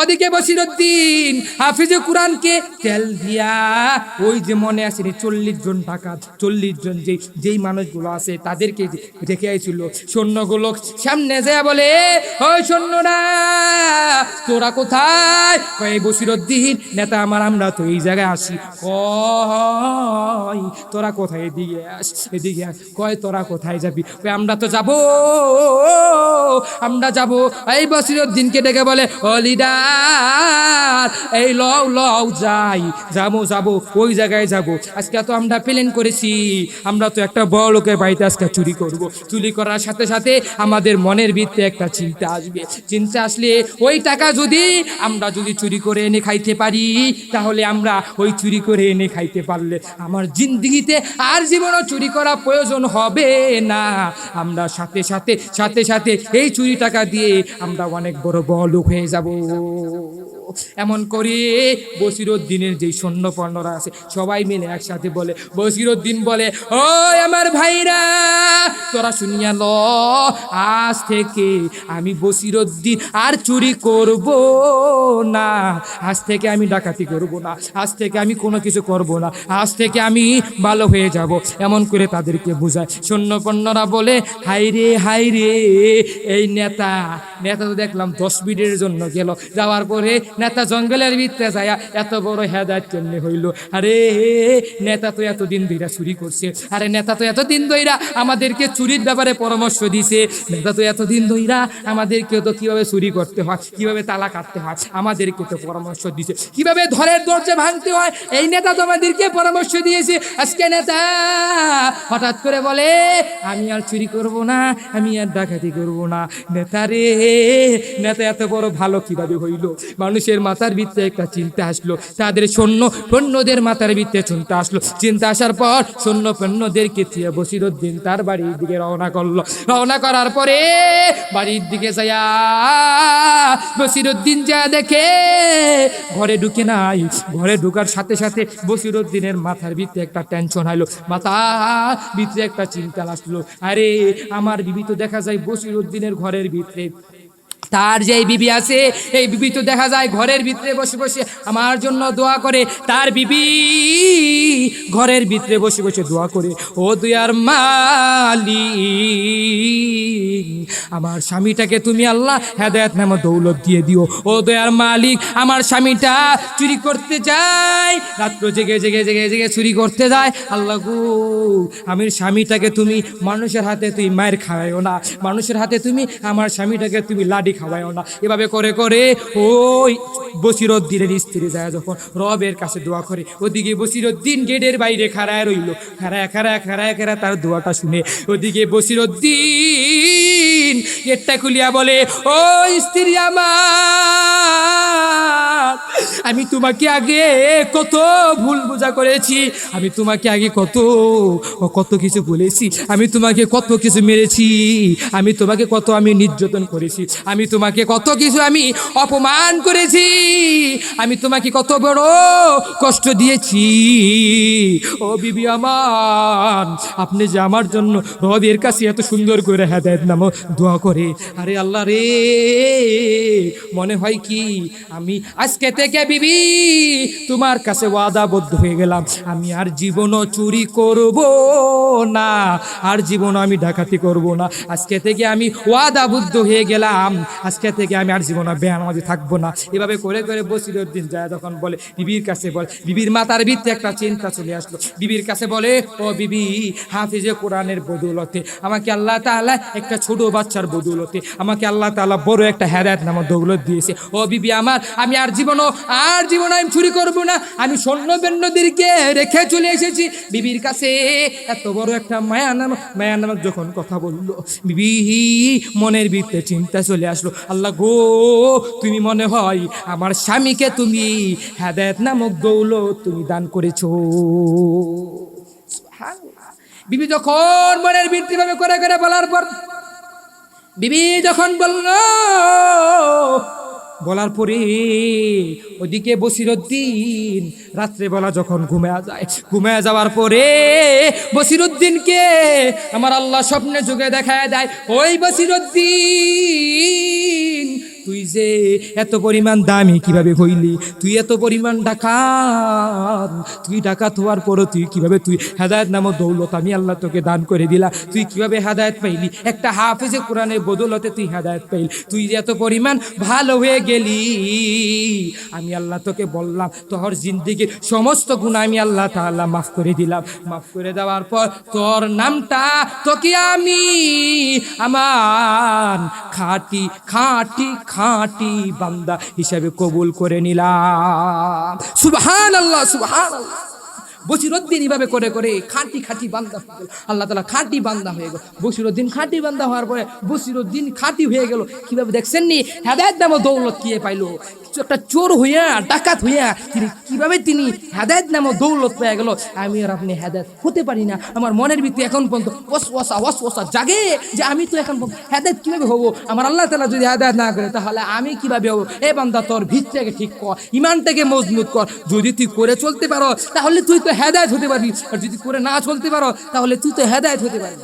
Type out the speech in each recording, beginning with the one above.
ওদিকে বসিরুদ্দিন, হাফিজে কোরআনকে তেল দিয়া, ওই যে মনে আছে চল্লিশ জন টাকা চল্লিশ জন যে যেই মানুষগুলো আছে তাদেরকে রেখে আইছিল, সৈন্যগুলো সামনে যায় বলে ওই সৈন্যরা, তোরা কোথায়? কয়, বসিরুদ্দিন, নেতা আমার, আমরা তো এই জায়গায় আসি। কয়, তোরা কোথায় এদিকে আস এদিকে আস। কয়, তোরা কোথায় যাবি? কয়, আমরা তো যাব, আমরা যাব। এই বসিরুদ্দিনকে ডেকে বলে, ও এই লও লও, যাই। যাব যাব, ওই জায়গায় যাব। আজকে তো আমরা প্লেন করেছি। আমরা তো একটা বড় লোকের বাড়িতে আজকে চুরি করব। চুরি করার সাথে সাথে আমাদের মনের ভিতরে একটা চিন্তা আসবে। চিন্তা আসলে ওই টাকা যদি আমরা যদি চুরি করে এনে খাইতে পারি, তাহলে আমরা ওই চুরি করে এনে খাইতে পারলে আমার জিন্দগিতে আর জীবনও চুরি করা প্রয়োজন হবে না। আমরা সাথে সাথে সাথে সাথে এই চুরি টাকা দিয়ে আমরা অনেক বড় বড় লোক হয়ে যাব। Ну, ну. এমন করে বসিরুদ্দিনের যেই সৈন্যপর্ণরা আছে, সবাই মিলে একসাথে বলে, বসিরুদ্দিন বলে ও আমার ভাইরা, তোরা শুনিয়া ল, আজ থেকে আমি বসিরুদ্দিন আর চুরি করব না। আজ থেকে আমি ডাকাতি করব না, আজ থেকে আমি কোনো কিছু করব না, আজ থেকে আমি ভালো হয়ে যাব। এমন করে তাদেরকে বোঝায়। সৈন্যপণ্যরা বলে হাই রে হাই রে, এই নেতা নেতা তো দেখলাম দশ মিনিটের জন্য গেল। যাওয়ার পরে নেতা জঙ্গলের ভিতরে যায় এত বড় হেদায়ত কেমনি হইল? আরে, নেতা তো এতদিন ধইরা চুরি করছে। আরে, নেতা তো এতদিন ধইরা আমাদেরকে চুরির ব্যাপারে পরামর্শ দিছে। নেতা তো এতদিন ধইরা আমাদেরকে তো কীভাবে চুরি করতে হয়, কীভাবে তালা কাটতে হয়, আমাদেরকে তো পরামর্শ দিছে। কীভাবে ধরের দরজা ভাঙতে হয়, এই নেতা তো আমাদেরকে পরামর্শ দিয়েছে। আজকে নেতা হঠাৎ করে বলে, আমি আর চুরি করব না, আমি আর ডাকাতি করব না। নেতা রে, নেতা এত বড় ভালো কীভাবে হইল? মানুষের মাথার ভিতরে একটা চিন্তা আসলো। তাদের সৈন্য পণ্যদের মাথার ভিতরে চিন্তা আসলো। চিন্তা আসার পর সৈন্য পণ্যদেরকে দিয়ে বসিরুদ্দিন তার বাড়ির দিকে রওনা করল। রওনা করার পরে বাড়ির দিকে যায়া বসিরুদ্দিন যা দেখে ঘরে ঢুকে নাই। ঘরে ঢুকার সাথে সাথে বসিরুদ্দিনের মাথার ভিতরে একটা টেনশন আইলো মাথা ভিতরে একটা চিন্তা আসলো। আরে, আমার বিবি তো দেখা যায় বসিরুদ্দিনের ঘরের ভিতরে। তার যে বিবি আছে, এই বিবি তো দেখা যায় ঘরের ভিতরে বসে বসে আমার জন্য দোয়া করে। তার বিবি ঘরের ভিতরে বসে বসে দোয়া করে। ও দুয়ার মালি আমার স্বামীটাকে তুমি আল্লাহ হেদায়ত নামে দৌলত দিয়ে দিও। ও দয়ার মালিক, আমার স্বামীটা চুরি করতে যায়। রাত্র জেগে জেগে জেগে জেগে চুরি করতে যায়। আল্লাহ গো, আমার স্বামীটাকে তুমি মানুষের হাতে তুমি মায়ের খাওয়াইও না। মানুষের হাতে তুমি আমার স্বামীটাকে তুমি লাডি খাওয়াইও না। এভাবে করে করে ওই বসিরুদ্দিনের স্ত্রী যায় যখন রবের কাছে দোয়া করে। ওদিকে বসিরুদ্দিন গেটের বাইরে খাড়ায় রইল। খাড়ায় খাড়ায় খাড়ায় খাড়ায় তার দোয়াটা শুনে। ওদিকে বসিরুদ্দিন গেটটা খুলিয়া বলে, ও স্ত্রী আমার, আমি তোমাকে আগে কত ভুল বোঝা করেছি, আমি তোমাকে আগে কত কত কিছু বলেছি, আমি তোমাকে কত কিছু মেরেছি, আমি তোমাকে কত আমি নির্যাতন করেছি, আমি তোমাকে কত কিছু আমি অপমান করেছি, আমি তোমাকে কত বড় কষ্ট দিয়েছি। ও বিবি আমার, আপনি যে আমার জন্য রবের কাছে এত সুন্দর করে হেদায়ত নাম দোয়া করে আরে আল্লাহ রে, মনে হয় কি, আমি আজকে থেকে বিবি, তোমার কাছে ওয়াদাবদ্ধ হয়ে গেলাম। আমি আর জীবনও চুরি করব না, আর জীবনও আমি ডাকাতি করব না। আজকে থেকে আমি ওয়াদাবদ্ধ হয়ে গেলাম। আজকে থেকে আমি আর জীবনে বেয়ানামাজি থাকব না। এভাবে করে করে বসির দিন যায় তখন বলে, বিবির কাছে বলে। বিবির মাতার ভিত্তি একটা চিন্তা চলে আসলো। বিবির কাছে বলে, ও বিবি, হাফিজে কোরআনের বদৌলতে আমাকে আল্লাহ তাআলা একটা ছোট বাচ্চার বদৌলতে আমাকে আল্লাহ তাআলা বড় একটা হেদায়ত নামক দৌলত দিয়েছে। ও বিবি আমার, আমি আর জীবনও, আর জীবন আমি চুরি করব না। আমি স্বর্ণ বেন্নদেরকে রেখে চলে এসেছি। বিবির কাছে এত বড় একটা মায়া নামক মায়া নামক যখন কথা বলল, বিবি মনের ভিতরে চিন্তা চলে আসলো। আল্লাহ গো, তুমি মনে হয় আমার স্বামীকে তুমি হেদায়ত নামক দৌলত তুমি দান করেছ। বিবি যখন মনের ভিত্তি ভাবে করে করে বলার পর বিবি যখন বলল, বলার পরে ওদিকে বসিরুদ্দিন, রাত্রেবেলা যখন ঘুমায়া যায়, ঘুমায়া যাওয়ার পরে বসিরুদ্দিনকে আমার আল্লাহ স্বপ্নে যুগে দেখা দেয়, ওই বসিরুদ্দিন তুই যে এত পরিমাণ দামি কীভাবে হইলি? তুই এত পরিমাণ ডাকাত। তুই ডাকাত হওয়ার পরও তুই কীভাবে তুই হেদায়ত নামক দৌলত আমি আল্লাহ তোকে দান করে দিলা। তুই কীভাবে হেদায়ত পাইলি? একটা হাফেজে কোরআনের বদৌলতে তুই হেদায়ত পাইলি। তুই এত পরিমাণ ভালো হয়ে গেলি, আমি আল্লাহ তোকে বললাম, তোর জিন্দিগির সমস্ত গুণ আমি আল্লাহ তাআলা মাফ করে দিলাম। মাফ করে দেওয়ার পর তোর নামটা তোকে আমি আমার খাটি, খাঁটি খাঁটি বান্দা হিসাবে কবুল করে নিলাম। সুবহান আল্লাহ সুবহান বসিরুদ্দিন এইভাবে করে করে খাঁটি খাঁটি বান্দা হয়ে আল্লাহ তালা খাঁটি বান্দা হয়ে গেল। বসিরুদ্দিন খাঁটি বান্দা হওয়ার পরে বসিরুদ্দিন খাঁটি হয়ে গেল। কীভাবে দেখছেন নি? নামও দৌলত কে পাইলো? একটা চোর হইয়া, ডাকাত হইয়া, তিনি কীভাবে তিনি হেদায়ত নামও দৌলত পেয়ে গেল, আমি আর আপনি হেদায়ত হতে পারি না। আমার মনের ভিত্তি এখন পর্যন্ত ওস ওসা ওস ওসা জাগে যে আমি তো এখন হেদায়ত কীভাবে হব? আমার আল্লাহ তালা যদি হেদায়ত না করে, তাহলে আমি কীভাবে হব? এ বান্দা, তোর ভিতটাকে ঠিক কর, ইমানটাকে মজবুত কর। যদি তুই করে চলতে পারো, তাহলে তুই তো হেদায়ত হতে পারবি। আর যদি করে না চলতে পারো, তাহলে তুই তো হেদায়ত হতে পারবি।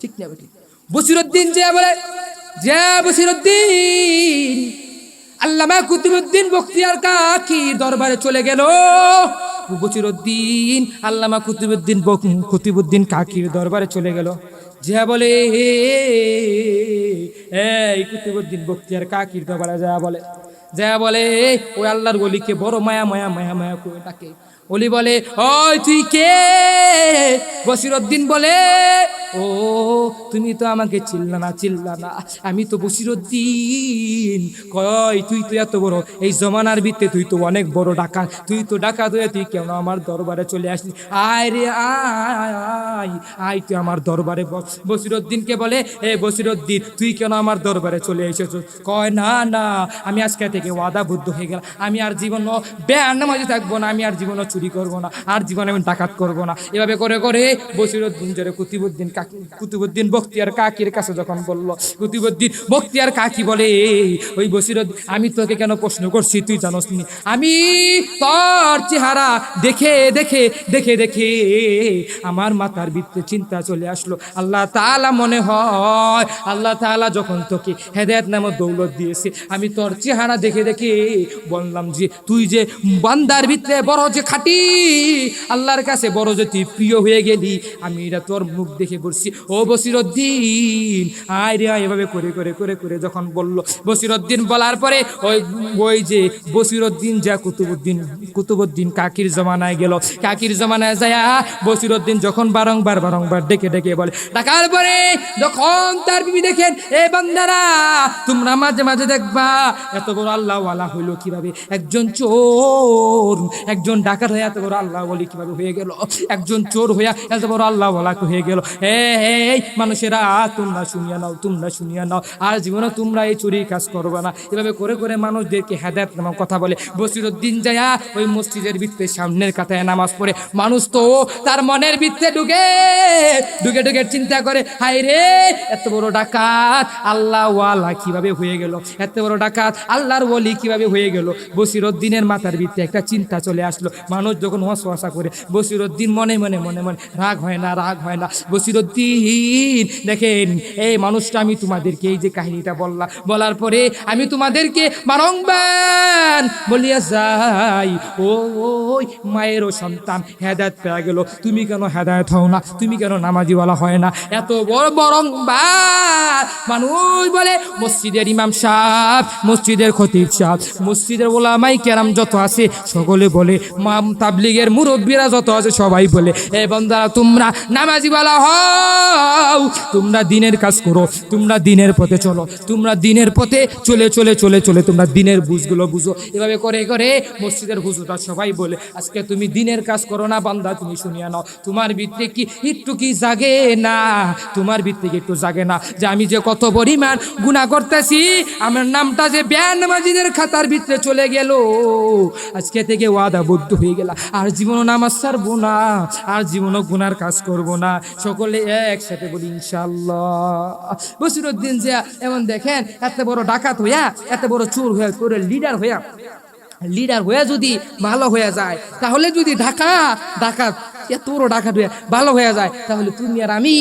ঠিক না বসিরুদ্দিন যে বলে, যে বসিরুদ্দিন আল্লামা কুতুবুদ্দিন বখতিয়ার কাকি দরবারে চলে গেল? বচিরুদ্দিন আল্লামা কুতুবুদ্দিন কুতুবুদ্দিন কাকির দরবারে চলে গেল? যা বলে এই কুতুবুদ্দিন বখতিয়ার কাকির দরবারে? যা বলে যা বলে, ওই আল্লাহর গলিকে বড় মায়া মায়া মায়া মায়া করে ডাকে। অলি বলে, ওই তুই কে? বসিরুদ্দিন বলে, ও, তুমি তো আমাকে চিল্লা না চিল্লা না। আমি তো বসিরুদ্দিন কয়, তুই তো এত বড়। এই জমানার ভিত্তে তুই তো অনেক বড় ডাকাত। তুই তো ডাকাত হয়ে তুই কেন আমার দরবারে চলে আসলি? আয় রে, আয় আয় তুই আমার দরবারে বস। বসিরুদ্দিনকে বলে, এ বসিরুদ্দিন তুই কেন আমার দরবারে চলে এসেছ? কয়, না না, আমি আজকে থেকে ওয়াদা বুদ্ধ হয়ে গেলাম। আমি আর জীবন বেয়ার নামাজে থাকব না। আমি আর জীবন চুরি করব না, আর জীবনে আমি ডাকাত করব না। এভাবে করে করে বসিরুদ্দিন জোরে কুতুবুদ্দিন কাকি, কুতুবুদ্দিন বখতিয়ার কাকির কাছে যখন বলল, কুতুবুদ্দিন, বখতিয়ার কাকি বলে, ওই বসিরুদ্দিন আমি তোকে কেন প্রশ্ন করছি তুই জানোস নি? আমি তোর চেহারা দেখে দেখে দেখে দেখে আমার মাথার ভিতরে চিন্তা চলে আসলো। আল্লাহ তাআলা মনে হয়, আল্লাহ তাআলা যখন তোকে হেদায়েত নামক দৌলত দিয়েছে, আমি তোর চেহারা দেখে দেখে বললাম যে, তুই যে বান্দার ভিতরে বড় যে খাটি আল্লাহর কাছে বড় যে তুই প্রিয় হয়ে গেলি, আমি এটা তোর মুখ দেখে বলছি, ও বসিরুদ্দিন আয় রে এভাবে করে করে করে করে যখন বলল বসিরুদ্দিন বলার পরে ওই ওই যে বসিরুদ্দিন যা কুতুবুদ্দিন কুতুবুদ্দিন কাকির জমানায় গেল। কাকির জমানায় যায় বসিরুদ্দিন যখন বারংবার বারংবার ডেকে ডেকে বলে, ডাকার পরে যখন তার বিবি দেখেন, এ বান্দারা, তোমরা মাঝে মাঝে দেখবা, এত বড় আল্লাহওয়ালা হইল কীভাবে? একজন চোর, একজন ডাকাত হয়ে এত বড় আল্লাহ বলি কীভাবে হয়ে গেল? একজন চোর হইয়া এত বড় আল্লাহ হয়ে গেল। হে মানুষেরা, তোমরা শুনিয়া নাও, তোমরা শুনিয়া নাও। আর জীবনে তোমরা এই চুরির কাজ করবে না। এভাবে করে করে মানুষদেরকে হেদায়ত নামক কথা বলে। বসিরুদ্দিন যায়া ওই মসজিদের ভিত্তে সামনের কাতায় নামাজ পড়ে। মানুষ তো তার মনের ভিত্তে ঢুকে ঢুকে ঢুকে চিন্তা করে হাই রে, এত বড় ডাকাত, আল্লাহ ওয়ালা কীভাবে হয়ে গেল? এত বড় ডাকাত, আল্লাহর বলি কীভাবে হয়ে গেল? বসিরুদ্দিনের মাথার ভিত্তে একটা চিন্তা চলে আসলো। মানুষ যখন হসা করে, বসিরুদ্দিন মনে মনে মনে মনে, রাগ হয় না, রাগ হয় না। বসিরুদ্দিন দেখেন, এই মানুষটা আমি তোমাদেরকে এই যে কাহিনীটা বললাম বলার পরে আমি তোমাদেরকে বারংবার বলিয়া যাই ও মায়েরও সন্তান হেদায়ত পেয়ে গেল, তুমি কেন হেদায়ত হও না? তুমি কেন নামাজিওয়ালা হয় না? এত বড় বরংবার মানুষ বলে, মসজিদের ইমাম সাহ মসজিদের খতিব সাহ মসজিদের ওলামাই কেরাম যত আছে, সকলে বলে মাম তাবলিগের মুরব্বীরা যত আছে সবাই বলে, এ বন্দারা, তোমরা নামাজিওয়ালা হও, তোমরা দিনের কাজ করো, তোমরা দিনের পথে চলো, তোমরা দিনের পথে চলে চলে চলে চলে, তোমরা দিনের বুঝগুলো বুঝো। এভাবে করে করে মসজিদের হুজুরা সবাই বলে, আজকে তুমি দিনের কাজ করো না, বান্দা, তুমি শুনিয়া নাও, তোমার ভিতরে কি একটু কি জাগে না? তোমার ভিতরে কি একটু জাগে না? যে আমি যে কত পরিমাণ গুণা করতেছি, আমার নামটা যে ব্যান মাজিদের খাতার ভিতরে চলে গেল, আজকে থেকে ওয়াদা বদ্ধ হয়ে গেল আর জীবনও নামাজ ছাড়বো না, আর জীবনও গুনার কাজ করব না। সকলে একসাথে বলি ইনশাল্লাহ বসিরুদ্দিন যে এমন দেখেন, এত বড় ডাকাত হইয়া, এত বড় চোর হইয়া তোর লিডার হইয়া লিডার হয়ে যদি ভালো হয়ে যায়, তাহলে যদি ঢাকা ডাকাত এত বড় ডাকাত ভালো হয়ে যায়। তাহলে তুমি আর আমি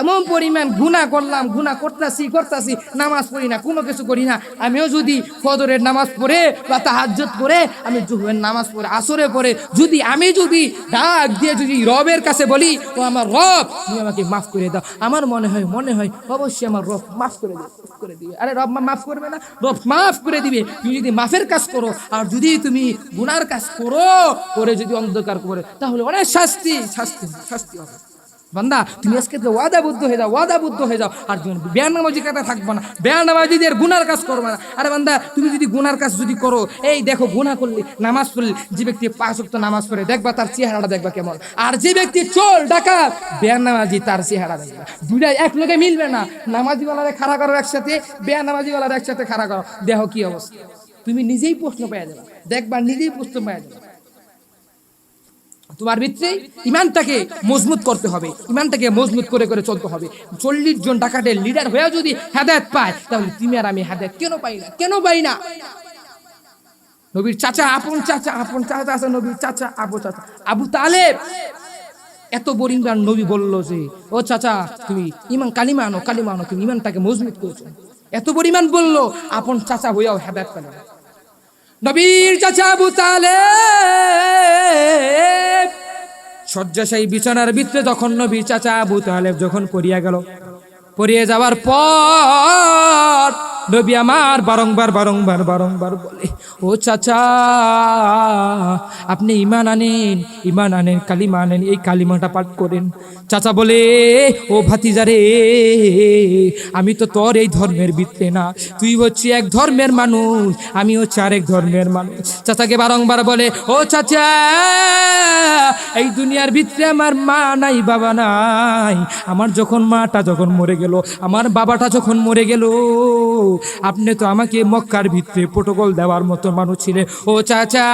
এমন পরিমাণ গুণা করলাম গুণা করতেছি করতেছি, নামাজ পড়ি না, কোনো কিছু করি না। আমিও যদি ফজরের নামাজ পড়ে বা তাহাজ্জুদ করে আমি জুহের নামাজ পড়ে আসরে পড়ে, যদি আমি যদি ডাক দিয়ে যদি রবের কাছে বলি, ও আমার রব, তুমি আমাকে মাফ করে দাও। আমার মনে হয় মনে হয় অবশ্যই আমার রব মাফ করে দেবে করে দিবে। আরে রব মাফ করবে না, রব মাফ করে দিবে। তুমি যদি মাফের কাজ করো, আর যদি তুমি গুনার কাজ করো করে যদি অন্ধকার করে, তাহলে অনেক শাস্তি। শাস্তি শাস্তি হবে। বান্দা, তুমি আজকে তো ওয়াদাবদ্ধ হয়ে যাও ওয়াদাবদ্ধ হয়ে যাও, আর তুমি বেয়ানামাজি কাটা থাকব না। বেয়ানামাজিদের গুনার কাজ করবে না। আরে বান্দা, তুমি যদি গুনার কাজ যদি করো, এই দেখো, গুনাহ করলি, নামাজ পড়লি যে ব্যক্তি পাঁচ ওয়াক্ত নামাজ পড়ে, দেখবা তার চেহারাটা দেখবা কেমন। আর যে ব্যক্তি চোর, ডাকাত বেয়ানামাজি তার চেহারা দেখবা দুইটাই এক লোকে মিলবে না। নামাজিওয়ালারে খাড়া করো একসাথে বেয়ানামাজিওয়ালার একসাথে খাড়া করো। দেখো কি অবস্থা। তুমি নিজেই প্রশ্ন পেয়ে যাবে। দেখবা নিজেই প্রশ্ন পেয়ে যাবে। তোমার ভিতরে ইমানটাকে মজবুত করতে হবে। ইমানটাকে মজবুত করে করে চলতে হবে। চল্লিশ জন ডাকাতের লিডার হয়ে যদি হেদায়ত পায়, তাহলে তুমি আর আমি হেদায়ত কেন পাই না? কেন পাই না? নবীর চাচা, আপন চাচা আপন চাচা আছে, নবীর চাচা, আবু চাচা। আবু তালেব! এত বরিংবার নবী বলল যে, ও চাচা, তুমি ইমান, কালিমা আনো কালিমা আনো, তুমি ইমানটাকে মজবুত করেছ। এত পরিমাণ বলল, আপন চাচা হইয়াও হেদায়ত পেল। নবীর চাচা আবু তালেব! শয্যাশায়ী বিছানার ভিতরে যখন নবী চাচা আবু তালেব যখন পড়িয়া গেল পড়িয়ে যাওয়ার পর নবী আমার বারংবার বারংবার বারংবার বলে, ও চাচা, আপনি ইমান আনেন ইমান আনেন, কালিমা আনেন, এই কালিমাটা পাঠ করেন। চাচা বলে, ও ভাতিজারে আমি তো তোর এই ধর্মের ভিতরে না, তুই হচ্ছে এক ধর্মের মানুষ আমি হচ্ছে আরেক ধর্মের মানুষ। চাচাকে বারংবার বলে, ও চাচা, এই দুনিয়ার ভিতরে আমার মা নাই, বাবা নাই। আমার যখন মাটা যখন মরে গেল, আমার বাবাটা যখন মরে গেল আপনি তো আমাকে মক্কার ভিতরে প্রোটোকল দেওয়ার মতো মানুষ ছিলেন ও চাচা,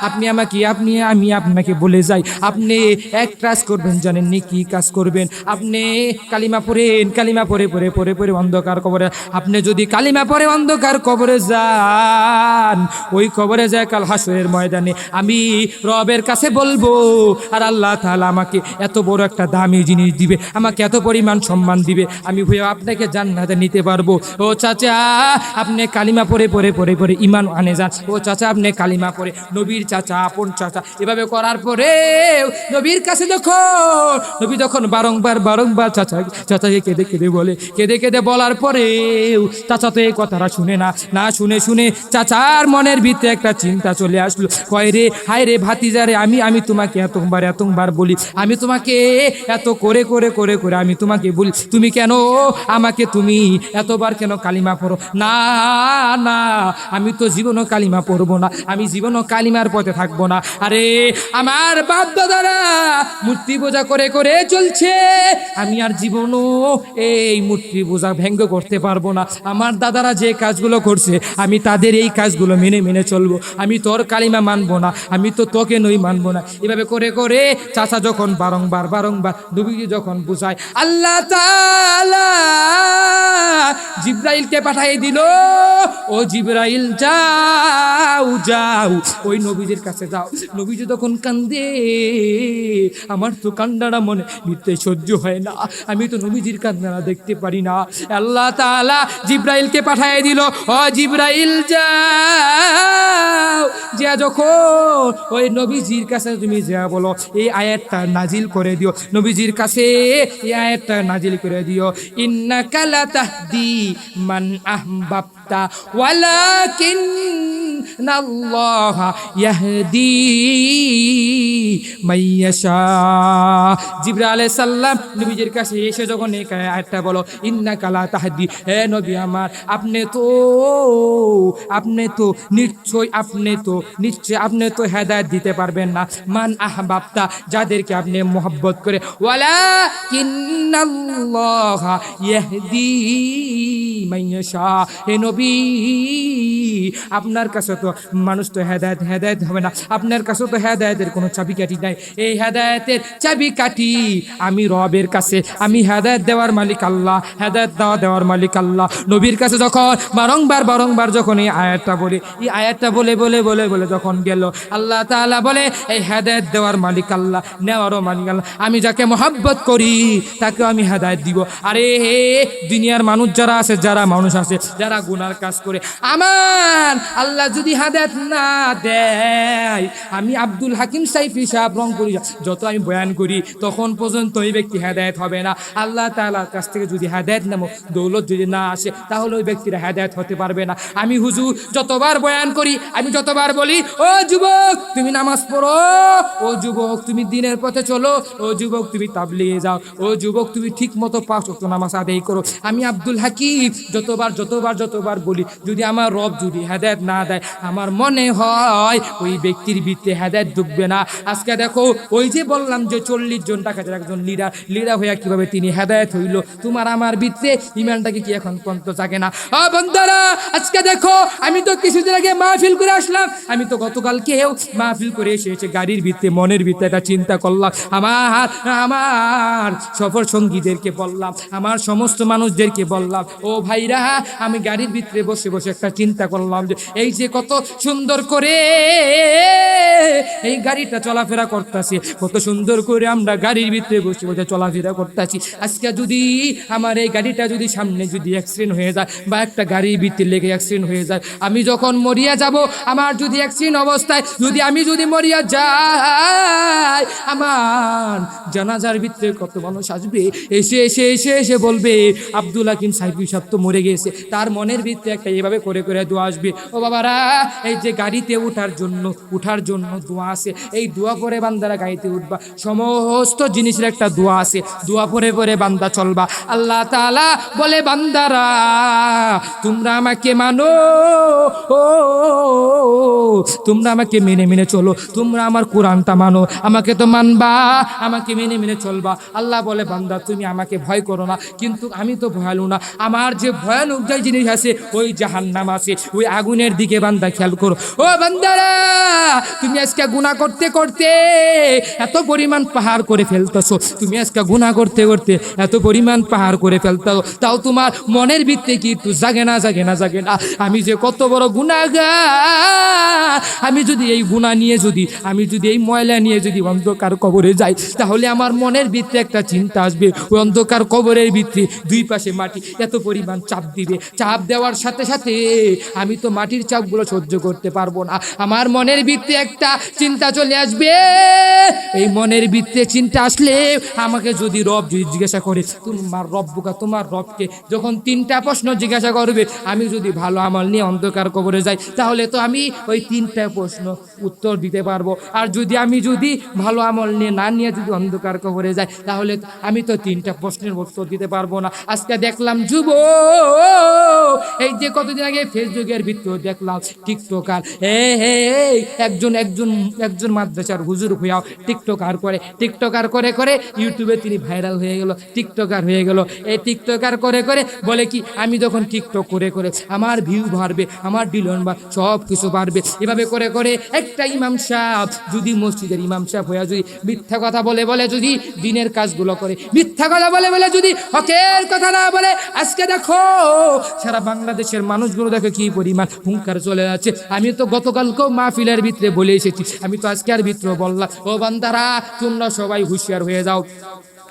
আপনি আমাকে, আপনি, আমি আপনাকে বলে যাই। আপনি এক কাজ করবেন জানেননি কি কাজ করবেন? আপনি কালিমা পড়েন, কালিমা পড়ে পড়ে পড়ে পড়ে অন্ধকার কবরে। আপনি যদি কালিমা পড়ে অন্ধকার কবরে যান, ওই কবরে যায় কাল হাসরের ময়দানে। আমি রবের কাছে বলব, আর আল্লাহ তাআলা আমাকে এত বড় একটা দামি জিনিস দিবে, আমাকে এত পরিমাণ সম্মান দিবে। আমি ভয়ে আপনাকে জান্নাতে নিতে পারব। ও চাচা আপনি কালিমা পরে পরে পরে পরে ইমান আনে যান ও চাচা, আপনি কালিমা পরে নবীর চাচা, আপন চাচা। এভাবে করার পরে নবীর কাছে যখন নবী যখন বারংবার বারংবার চাচা চাচাকে কেঁদে কেঁদে বলে। কেঁদে কেঁদে বলার পরেও চাচা তো এই কথাটা শুনে না। না শুনে শুনে চাচার মনের ভিতরে একটা চিন্তা চলে আসলো। কয় রে, হায় রে ভাতিজারে আমি আমি তোমাকে এতবার এতবার বলি। আমি তোমাকে এত করে করে করে করে আমি তোমাকে বলি। তুমি কেন আমাকে তুমি এতবার কেন কালিমা পড়ো। না না, আমি তো জীবনও কালিমা পড়ব না, আমি জীবনও কালিমার পথে থাকব না। আরে, আমার বাপ দাদারা মূর্তি পূজা করে করে চলছে। আমি আর জীবনও এই মূর্তি পূজা ভেঙ্গ করতে পারব না। আমার দাদারা যে কাজগুলো করছে, আমি তাদের এই কাজগুলো মেনে মেনে চলবো। আমি তোর কালিমা মানবো না, আমি তো তোকে নই মানবো না। এভাবে করে করে চাচা যখন বারংবার বারংবার নবীজি যখন বুঝায়, আল্লাহ জিব্রাইলকে পাঠিয়ে দিল। ও জিব্রাইল, যাও যাও, ওই নবীজির কাছে যাও। নবীজি তখন কান্দে। আমার তো কান্দাটা মনে মিথ্যে সহ্য হয় না। আমি তো নবীজির কান্দানা দেখতে পারি না। আল্লাহ তালা জিব্রাইলকে পাঠিয়ে দিল, ও জিব্রাইল, যাও। যা যখন ওই নবীজির কাছে তুমি যা বলো, এই আয়াতটা নাজিল করে দিও। নবীজির কাছে এই আয়াতটা নাজিল করে দিও। ইন্নাকা লা তাহদি মান أحببت ولكن নবীজির কাছে এসে যখন এই বলো, ইন্নাকা লা তাহদি, হে নবী আমার, আপনি তো আপনি তো নিশ্চয়, আপনি তো নিশ্চয়, আপনি তো হেদায়েত দিতে পারবেন না। মান আহবাবতা, যাদেরকে আপনি মোহব্বত করে। হে নবী, আপনার কাছে তো মানুষ তো হেদায়ত হেদায়ত হবে না। আপনার কাছে তো হেদায়েতের কোনো চাবিকাঠি নাই। এই হেদায়েতের চাবিকাঠি আমি রবের কাছে। আমি হেদায়ত দেওয়ার মালিক আল্লাহ, হেদায়েত দেওয়া দেওয়ার মালিক আল্লাহ। নবীর কাছে যখন, বারংবার বারংবার যখন এই আয়াতটা বলে, এই আয়াতটা বলে বলে বলে বলে যখন গেল, আল্লাহ তাআলা বলে, এই হেদায়ত দেওয়ার মালিক আল্লাহ, নেওয়ারও মালিক আল্লাহ। আমি যাকে মহাব্বত করি তাকে আমি হেদায়েত দিব। আরে হে দুনিয়ার মানুষ যারা আছে, যারা মানুষ আছে, যারা গুনার কাজ করে। আমার আল্লাহ যদি হেদায়েত না দেয়। আমি আব্দুল হাকিম সাইফি সাহেব রং করি। যত আমি বয়ান করি, তখন পর্যন্ত ওই ব্যক্তি হেদায়েত হবে না। আল্লাহ তাআলার কাছ থেকে যদি হেদায়েত নামো দৌলত যদি না আসে, তাহলে ওই ব্যক্তিরা হেদায়েত হতে পারবে না। আমি হুজুর, যতবার বয়ান করি, আমি যতবার বলি, ও যুবক, তুমি নামাজ পড়ো। ও যুবক, তুমি দিনের পথে চলো। ও যুবক, তুমি তাবলিয়ে যাও। ও যুবক, তুমি ঠিক মতো পাঁচ ওয়াক্ত নামাজ আদায় করো। আমি আব্দুল হাকিম, যতবার যতবার যতবার বলি, যদি আমার রব যদি হেদায়েত না দেয় আমার মনে হয় ওই ব্যক্তির ভিত্তি হেদায়েত ঢুকবে না। আজকে দেখো, ওই যে বললাম যে চল্লিশ জন টাকা একজন লিডার লিডার হইয়া কীভাবে তিনি হেদায়ত হইল, তোমার আমার ভিত্তে ইমানটাকে কি এখন পর্যন্ত জাগে না? বন্ধুরা, আজকে দেখো, আমি তো কিছুদিন আগে মাহফিল করে আসলাম। আমি তো গতকালকেও মাহফিল করে এসে এসে গাড়ির ভিত্তে মনের ভিত্তে একটা চিন্তা করলাম। আমার আমার সফর সঙ্গীদেরকে বললাম, আমার সমস্ত মানুষদেরকে বললাম, ও ভাইরা, আমি গাড়ির ভিতরে বসে বসে একটা চিন্তা করলাম যে, এই যে কত সুন্দর করে এই গাড়িটা চলাফেরা করতেছি। কত সুন্দর করে আমরা গাড়ির ভিতরে বসে বসে চলাফেরা করতেছি। আজকে যদি আমার এই গাড়িটা যদি সামনে যদি অ্যাক্সিডেন্ট হয়ে যায় বা একটা গাড়ির ভিতরে লেগে অ্যাক্সিডেন্ট হয়ে যায়, আমি যখন মরিয়া যাব, আমার যদি অ্যাক্সিডেন্ট অবস্থায়, যদি আমি যদি মরিয়া যাই, আমার জানাজার ভিতরে কত মানুষ আসবে? এসে এসে এসে এসে বলবে, আব্দুল হাকিম সাহেব তো মরে গেছে। তার মনের ভিতরে একটা এভাবে করে করে দোয়া আসবে। ও বাবারা এই যে গাড়িতে ওঠার জন্য, উঠার জন্য দোয়া আছে, এই দোয়া পরে বান্দারা গাড়িতে উঠবা। সমস্ত জিনিসের একটা দোয়া আছে, দোয়া পরে পরে বান্দা চলবা। আল্লাহ তাআলা বলে, বান্দারা, তোমরা আমাকে মানো, ও, তোমরা আমাকে মেনে মেনে চলো, তোমরা আমার কোরআনটা মানো, আমাকে তো মানবা, আমাকে মেনে মেনে চলবা। আল্লাহ বলে, বান্দা, তুমি আমাকে ভয় করো না, কিন্তু আমি তো ভয়ালু না। আমার যে ভয়ানক যে জিনিস আছে, ওই জাহান্নাম আছে, ওই আগুনের দিকে বান্দা খেয়াল করো। ও বান্দারা, তুমি আজকে গুনাহ করতে করতে এত পরিমাণ পাহাড় করে ফেলতেছো। তুমি আজকে গুনাহ করতে করতে এত পরিমাণ পাহাড় করে ফেলতো তাও তোমার মনের ভিত্তে কি? একটু জাগে না জাগে না জাগে না। আমি যে কত বড় গুনাহগার। আমি যদি এই গুনাহ নিয়ে যদি, আমি যদি এই ময়লা নিয়ে যদি অন্ধকার কবরে যাই, তাহলে আমার মনের ভিতরে একটা চিন্তা আসবে। ওই অন্ধকার কবরের ভিতরে দুই পাশে মাটি এত পরিমাণ চাপ দিবে। চাপ দেওয়ার সাথে সাথে আমি তো মাটির চাপগুলো সহ্য করতে পারব না। আমার মনের ভিতরে একটা চিন্তা চলে আসবে। এই মনের ভিতরে চিন্তা আসলে আমাকে যদি রব যদি জিজ্ঞাসা করে, তোমার রব বুকা, তোমার রবকে? যখন তিনটা প্রশ্ন জিজ্ঞাসা করবে, আমি যদি ভালো আমল নিয়ে অন্ধকার কবরে যাই, তাহলে তো আমি ওই তিনটা প্রশ্ন উত্তর দিতে পারব। আর যদি আমি যদি ভালো আমল নিয়ে না নিয়ে যদি অন্ধকার কবরে যাই, তাহলে আমি তো তিনটা প্রশ্নের উত্তর দিতে পারব না। আজকে দেখলাম যুব এই যে কতদিন আগে ফেসবুকের ভিতরে দেখলাম টিকটকার। এ হে একজন একজন একজন মাদ্রাসার হুজুর হইয়াও টিকটকার করে। টিকটকার করে করে ইউটিউবে তিনি ভাইরাল হয়ে গেল, টিকটকার হয়ে গেল। এই টিকটকার করে করে বলে কি, আমি যখন টিকটক করে করে আমার ভিউ বাড়বে, আমার ডিলন বা সব কিছু বাড়বে। এভাবে করে করে একটা ইমাম সাহেব যদি মসজিদের ইমাম সাহেব হইয়া যদি মিথ্যা কথা বলে বলে যদি দিনের কাজগুলো করে, মিথ্যা কথা বলে বলে যদি হকের কথা না বলে, আজকে দেখো সারা বাংলাদেশের মানুষগুলো দেখে কি পরিমাণ হুঙ্কার চলে যাচ্ছে আমি তো গতকালকেও মাহফিলের ভিতরে বলে এসেছি। আমি তো আজকে আর ভিতরে বললাম, ও বান্দারা, তোমরা সবাই হুঁশিয়ার হয়ে যাও।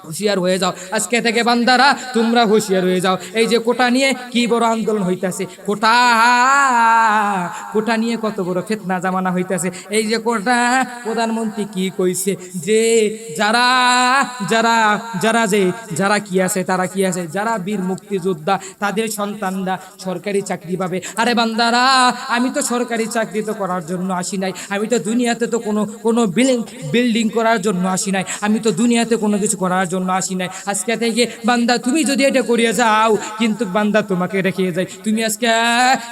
হুঁশিয়ার হয়ে যাও। আজকে থেকে বান্দারা, তোমরা হুঁশিয়ার হয়ে যাও। এই যে কোটা নিয়ে কি বড় আন্দোলন হইতাছে? কোটা কোটা নিয়ে কত বড় ফেতনা জামানা হইতেছে। এই যে কোটা, প্রধানমন্ত্রী কি কইছে? যে যারা যারা যারা যে, যারা কি আছে, তারা কি আছে? যারা বীর মুক্তিযোদ্ধা, তাদের সন্তানরা সরকারি চাকরি পাবে। আরে বান্দারা, আমি তো সরকারি চাকরি তো করার জন্য আসি নাই। আমি তো দুনিয়াতে তো কোনো কোনো বিল্ডিং বিল্ডিং করার জন্য আসি নাই। আমি তো দুনিয়াতে কোনো কিছু করার জন্য জন্য আসি নাই। আজকে থেকে বান্দা, তুমি যদি এটা করিয়া যাও, কিন্তু বান্দা তোমাকে রেখে যায়। তুমি আজকে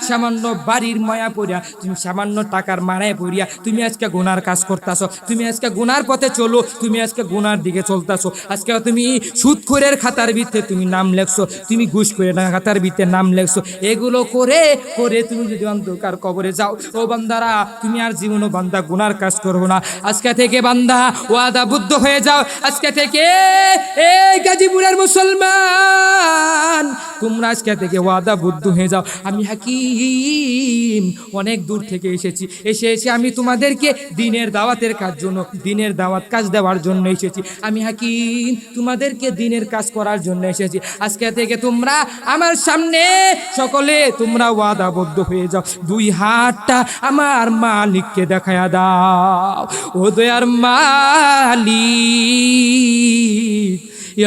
সামান্য বাড়ির মায়া পড়িয়া, তুমি সামান্য টাকার মারায় পড়িয়া, তুমি আজকে গুনার কাজ করতেছো। তুমি আজকে গুনার পথে চলো, তুমি আজকে গুনার দিকে চলতেছো। আজকে তুমি সুদখোরের খাতার ভিতরে তুমি নাম লেখছো, তুমি ঘুষ করে খাতার ভিতরে নাম লেখছো। এগুলো করে করে তুমি যদি অন্ধকার কবরে যাও, ও বান্দারা, তুমি আর জীবনও বান্দা গুনার কাজ করব না। আজকে থেকে বান্দা ওয়াদা বুদ্ধ হয়ে যাও। আজকে থেকে এই গাজীপুরের মুসলমান, তোমরা আজকে থেকে ওয়াদা বুদ্ধ হয়ে যাও। আমি হাকিম, অনেক দূর থেকে এসেছি। এসে এসে আমি তোমাদেরকে দিনের দাওয়াতের কাজ জন্য, দিনের দাওয়াত কাজ দেওয়ার জন্য এসেছি। আমি হাকিম, তোমাদেরকে দিনের কাজ করার জন্য এসেছি। আজকে থেকে তোমরা আমার সামনে সকলে তোমরা ওয়াদাবদ্ধ হয়ে যাও। দুই হাতটা আমার মালিককে দেখায়া দাও। ও দয়ার মালিক। এ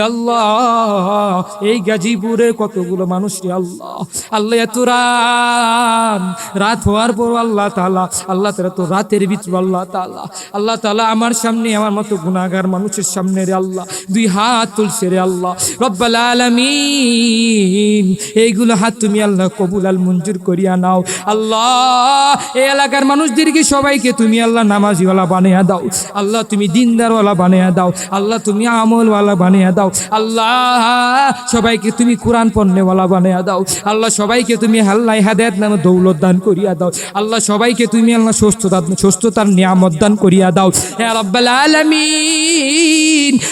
আল্লাহ, এই গাজীপুরের কতগুলো মানুষ রে আল্লাহ। আল্লাহ এত রাত রাত হওয়ার পর আল্লাহ তালা আল্লাহ তালা তো রাতের ভিতর আল্লাহ তালা আল্লাহ তালা আমার সামনে, আমার মতো গুণাগার মানুষের সামনে রে আল্লাহ, দুই হাত তুলছে রে আল্লাহ। রব্বাল আলামিন, এইগুলো হাত তুমি আল্লাহ কবুল আল মঞ্জুর করিয়া নাও। আল্লাহ, এই এলাকার মানুষদেরকে সবাইকে তুমি আল্লাহ নামাজিওয়ালা বানিয়ে দাও। আল্লাহ তুমি দিনদারওয়ালা বানিয়ে দাও। আল্লাহ তুমি আমলওয়ালা বানিয়ে দাও। আল্লাহ, সবাইকে তুমি কোরআন পণ্যওয়ালা বানিয়ে দাও। আল্লাহ, সবাইকে তুমি হাল্লাই হাদায়াত নামে দৌলত দান করিয়া দাও। আল্লাহ, সবাইকে তুমি আল্লাহ সুস্থতা সুস্থতার নিয়ামত দান করিয়া দাও।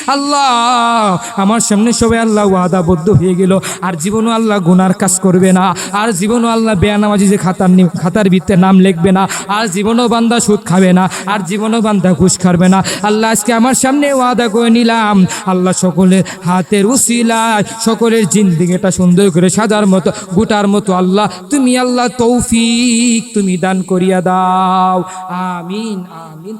আল্লাহ, আমার সামনে সবাই আল্লাহ ওয়াদাবদ্ধ হয়ে গেল। আর জীবনও আল্লাহ গুনার কাজ করবে না। আর জীবনও আল্লাহ বেয়ানামাজি যে খাতার খাতার ভিত্তে নাম লিখবে না। আর জীবনও বান্দা সুদ খাবে না। আর জীবনও বান্দা ঘুষ খাবে না। আল্লাহ, আজকে আমার সামনে ওয়াদা করে নিলাম। আল্লাহ সকলের হাতের উসিলায়, সকলের জিন্দিগিটা সুন্দর করে সাজার মতো, গোটার মতো আল্লাহ, তুমি আল্লাহ তৌফিক, তুমি দান করিয়া দাও। আমিন আমিন।